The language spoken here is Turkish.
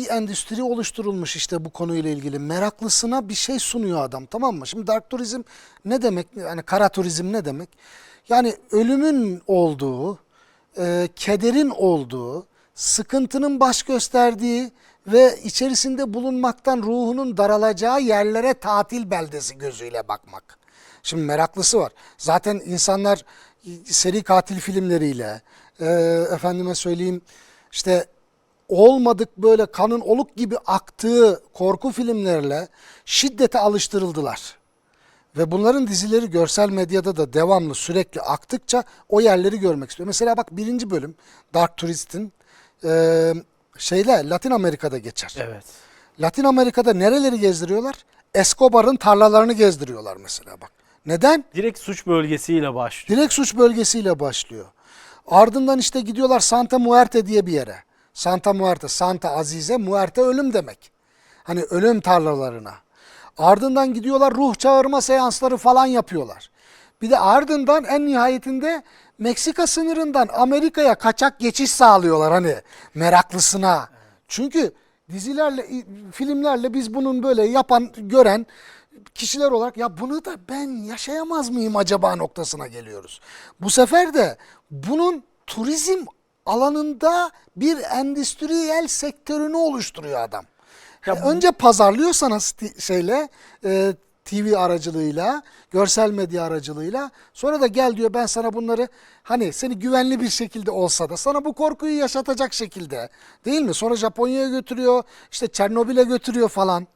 Bir endüstri oluşturulmuş işte bu konuyla ilgili. Meraklısına bir şey sunuyor adam tamam mı? Şimdi dark turizm ne demek? Yani kara turizm ne demek? Yani ölümün olduğu, e, kederin olduğu, sıkıntının baş gösterdiği ve içerisinde bulunmaktan ruhunun daralacağı yerlere tatil beldesi gözüyle bakmak. Şimdi meraklısı var. Zaten insanlar seri katil filmleriyle, e, efendime söyleyeyim işte olmadık böyle kanın oluk gibi aktığı korku filmlerle şiddete alıştırıldılar. Ve bunların dizileri görsel medyada da devamlı sürekli aktıkça o yerleri görmek istiyor. Mesela bak birinci bölüm Dark Tourist'in e, şeyle Latin Amerika'da geçer. Evet. Latin Amerika'da nereleri gezdiriyorlar? Escobar'ın tarlalarını gezdiriyorlar mesela bak. Neden? Direkt suç bölgesiyle başlıyor. Direkt suç bölgesiyle başlıyor. Ardından işte gidiyorlar Santa Muerte diye bir yere. Santa Muerte, Santa Azize, Muerte ölüm demek. Hani ölüm tarlalarına. Ardından gidiyorlar ruh çağırma seansları falan yapıyorlar. Bir de ardından en nihayetinde Meksika sınırından Amerika'ya kaçak geçiş sağlıyorlar hani meraklısına. Çünkü dizilerle, filmlerle biz bunun böyle yapan, gören kişiler olarak ya bunu da ben yaşayamaz mıyım acaba noktasına geliyoruz. Bu sefer de bunun turizm alanında bir endüstriyel sektörünü oluşturuyor adam. Ya E, Önce pazarlıyor sana şeyle e, TV aracılığıyla, görsel medya aracılığıyla. Sonra da gel diyor ben sana bunları hani seni güvenli bir şekilde olsa da sana bu korkuyu yaşatacak şekilde değil mi? Sonra Japonya'ya götürüyor, işte Çernobil'e götürüyor falan.